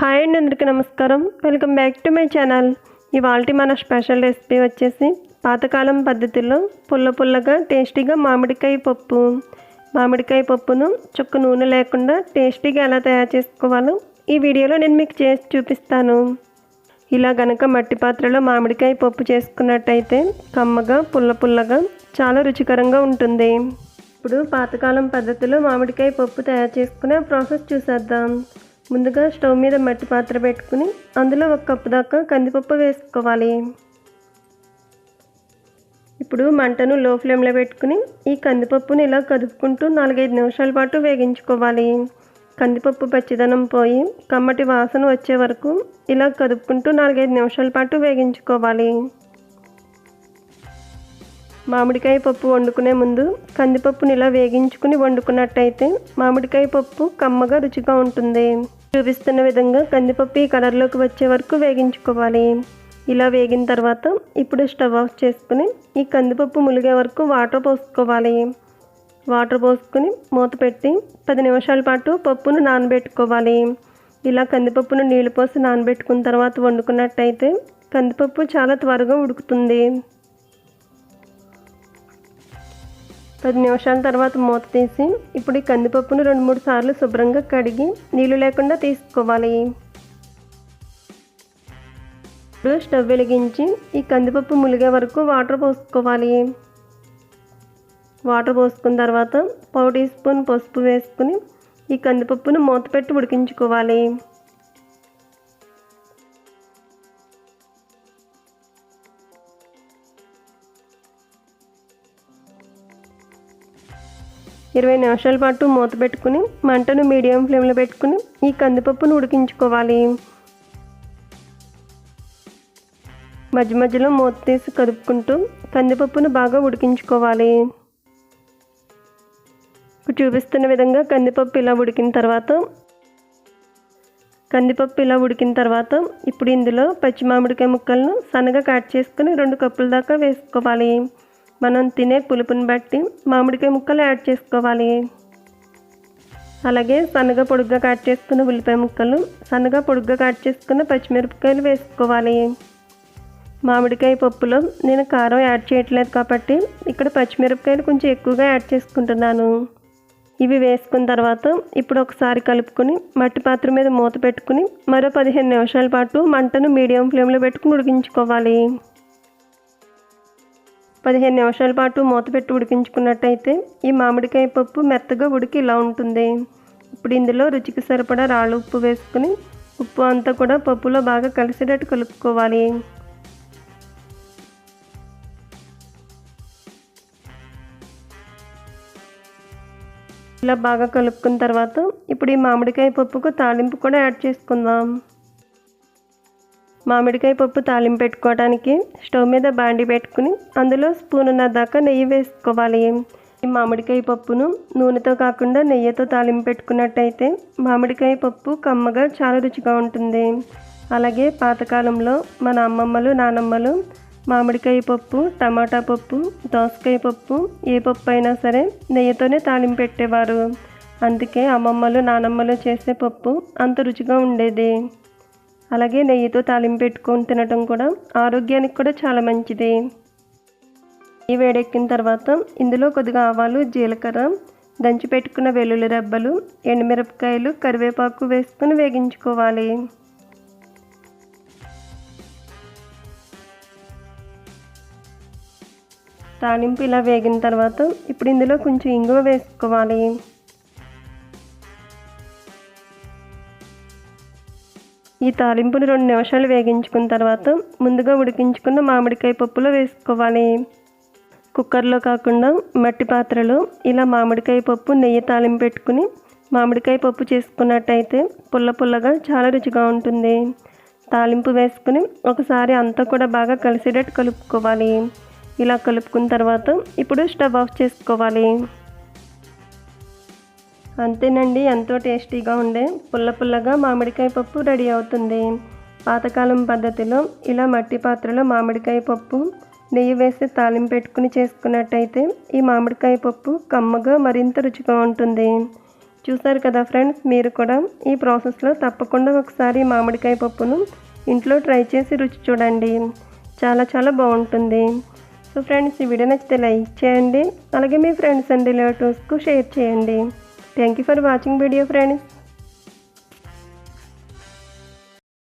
Hi అండి అందరికీ నమస్కారం. Welcome back to my channel. ఇవాళ మన స్పెషల్ రెసిపీ వచ్చేసి పాతకాలం పద్ధతిలో పుల్ల పుల్లగా టేస్టీగా మామిడికాయ పప్పు. మామిడికాయ పప్పును చుక్క నూనె లేకుండా టేస్టీగా ఎలా తయారు చేసుకోవాలో ఈ వీడియోలో నేను మీకు చేసి చూపిస్తాను. ఇలా గనక మట్టి పాత్రలో మామిడికాయ పప్పు చేసుకున్నట్టయితే కమ్మగా పుల్ల పుల్లగా చాలా రుచికరంగా ఉంటుంది. ఇప్పుడు పాతకాలం పద్ధతిలో మామిడికాయ పప్పు తయారు చేసుకునే ప్రాసెస్ చూసేద్దాం. ముందుగా స్టవ్ మీద మట్టి పాత్ర పెట్టుకుని అందులో ఒక కప్పు దాకా కందిపప్పు వేసుకోవాలి. ఇప్పుడు మంటను లో ఫ్లేమ్లో పెట్టుకుని ఈ కందిపప్పుని ఇలా కదుపుకుంటూ నాలుగైదు నిమిషాల పాటు వేగించుకోవాలి. కందిపప్పు పచ్చిదనం పోయి కమ్మటి వాసన వచ్చే వరకు ఇలా కదుపుకుంటూ నాలుగైదు నిమిషాల పాటు వేగించుకోవాలి. మామిడికాయ పప్పు వండుకునే ముందు కందిపప్పుని ఇలా వేగించుకుని వండుకున్నట్టయితే మామిడికాయ పప్పు కమ్మగా రుచిగా ఉంటుంది. చూపిస్తున్న విధంగా కందిపప్పు ఈ కలర్లోకి వచ్చే వరకు వేగించుకోవాలి. ఇలా వేగిన తర్వాత ఇప్పుడు స్టవ్ ఆఫ్ చేసుకుని ఈ కందిపప్పు ములిగే వరకు వాటర్ పోసుకోవాలి. వాటర్ పోసుకుని మూత పెట్టి పది నిమిషాల పాటు పప్పును నానబెట్టుకోవాలి. ఇలా కందిపప్పును నీళ్ళు పోసి నానబెట్టుకున్న తర్వాత వండుకున్నట్టయితే కందిపప్పు చాలా త్వరగా ఉడుకుతుంది. పది నిమిషాల తర్వాత మూత తీసి ఇప్పుడు ఈ కందిపప్పును రెండు మూడు సార్లు శుభ్రంగా కడిగి నీళ్ళు లేకుండా తీసుకోవాలి. ఇప్పుడు స్టవ్ వెలిగించి ఈ కందిపప్పు ములిగే వరకు వాటర్ పోసుకోవాలి. వాటర్ పోసుకున్న తర్వాత పావు టీ స్పూన్ పసుపు వేసుకుని ఈ కందిపప్పును మూత పెట్టి ఉడికించుకోవాలి. ఇరవై నిమిషాల పాటు మూత పెట్టుకుని మంటను మీడియం ఫ్లేమ్లో పెట్టుకుని ఈ కందిపప్పును ఉడికించుకోవాలి. మధ్య మధ్యలో మూత తీసి కదుపుకుంటూ కందిపప్పును బాగా ఉడికించుకోవాలి. చూపిస్తున్న విధంగా కందిపప్పు ఇలా ఉడికిన తర్వాత కందిపప్పు ఇలా ఉడికిన తర్వాత ఇప్పుడు ఇందులో పచ్చి మామిడికాయ ముక్కలను సన్నగా కట్ చేసుకుని రెండు కప్పుల దాకా వేసుకోవాలి. మనం తినే పులుపుని బట్టి మామిడికాయ ముక్కలు యాడ్ చేసుకోవాలి. అలాగే సన్నగా పొడుగ్గా కట్ చేసుకున్న ఉల్లిపాయ ముక్కలు సన్నగా పొడుగ్గా కట్ చేసుకున్న పచ్చిమిరపకాయలు వేసుకోవాలి. మామిడికాయ పప్పులో నేను కారం యాడ్ చేయట్లేదు కాబట్టి ఇక్కడ పచ్చిమిరపకాయలు కొంచెం ఎక్కువగా యాడ్ చేసుకుంటున్నాను. ఇవి వేసుకున్న తర్వాత ఇప్పుడు ఒకసారి కలుపుకొని మట్టి పాత్ర మీద మూత పెట్టుకుని మరో పదిహేను నిమిషాల పాటు మంటను మీడియం ఫ్లేమ్లో పెట్టుకుని ఉడికించుకోవాలి. పదిహేను నిమిషాల పాటు మూత పెట్టి ఉడికించుకున్నట్టయితే ఈ మామిడికాయ పప్పు మెత్తగా ఉడికి ఇలా ఉంటుంది. ఇప్పుడు ఇందులో రుచికి సరిపడా రాళ్ళు ఉప్పు వేసుకుని ఉప్పు అంతా కూడా పప్పులో బాగా కలిసేటట్టు కలుపుకోవాలి. ఇలా బాగా కలుపుకున్న తర్వాత ఇప్పుడు ఈ మామిడికాయ పప్పుకు తాలింపు కూడా యాడ్ చేసుకుందాం. మామిడికాయ పప్పు తాలింపు పెట్టుకోవడానికి స్టవ్ మీద బాండి పెట్టుకుని అందులో స్పూనున్న దాకా నెయ్యి వేసుకోవాలి. ఈ మామిడికాయ పప్పును నూనెతో కాకుండా నెయ్యితో తాలింపు పెట్టుకున్నట్టయితే మామిడికాయ పప్పు కమ్మగా చాలా రుచిగా ఉంటుంది. అలాగే పాతకాలంలో మన అమ్మమ్మలు నానమ్మలు మామిడికాయ పప్పు టమాటా పప్పు దోసకాయ పప్పు ఏ పప్పు అయినా సరే నెయ్యితోనే తాలింపు పెట్టేవారు. అందుకే అమ్మమ్మలు నానమ్మలు చేసే పప్పు అంత రుచిగా ఉండేది. అలాగే నెయ్యితో తాలింపు పెట్టుకొని తినడం కూడా ఆరోగ్యానికి కూడా చాలా మంచిది. ఈ వేడెక్కిన తర్వాత ఇందులో కొద్దిగా ఆవాలు జీలకర్ర దంచి పెట్టుకున్న వెల్లుల్లి రెబ్బలు ఎండుమిరపకాయలు కరివేపాకు వేసుకుని వేగించుకోవాలి. తాలింపు ఇలా వేగిన తర్వాత ఇప్పుడు ఇందులో కొంచెం ఇంగువ వేసుకోవాలి. ఈ తాలింపుని రెండు నిమిషాలు వేగించుకున్న తర్వాత ముందుగా ఉడికించుకున్న మామిడికాయ పప్పులో వేసుకోవాలి. కుక్కర్లో కాకుండా మట్టి పాత్రలో ఇలా మామిడికాయ పప్పు నెయ్యి తాలింపు పెట్టుకుని మామిడికాయ పప్పు చేసుకున్నట్టయితే పుల్ల పుల్లగా చాలా రుచిగా ఉంటుంది. తాలింపు వేసుకుని ఒకసారి అంతా కూడా బాగా కలిసేటట్టు కలుపుకోవాలి. ఇలా కలుపుకున్న తర్వాత ఇప్పుడు స్టవ్ ఆఫ్ చేసుకోవాలి. అంతేనండి ఎంతో టేస్టీగా ఉండే పుల్ల పుల్లగా మామిడికాయ పప్పు రెడీ అవుతుంది. పాతకాలం పద్ధతిలో ఇలా మట్టి పాత్రలో మామిడికాయ పప్పు నెయ్యి వేసి తాలింపు పెట్టుకుని చేసుకున్నట్టయితే ఈ మామిడికాయ పప్పు కమ్మగా మరింత రుచిగా ఉంటుంది. చూసారు కదా ఫ్రెండ్స్ మీరు కూడా ఈ ప్రాసెస్లో తప్పకుండా ఒకసారి మామిడికాయ పప్పును ఇంట్లో ట్రై చేసి రుచి చూడండి. చాలా చాలా బాగుంటుంది. సో ఫ్రెండ్స్ ఈ వీడియో నచ్చితే లైక్ చేయండి అలాగే మీ ఫ్రెండ్స్ అండ్ రిలేటివ్స్కు షేర్ చేయండి. Thank you for watching video friends.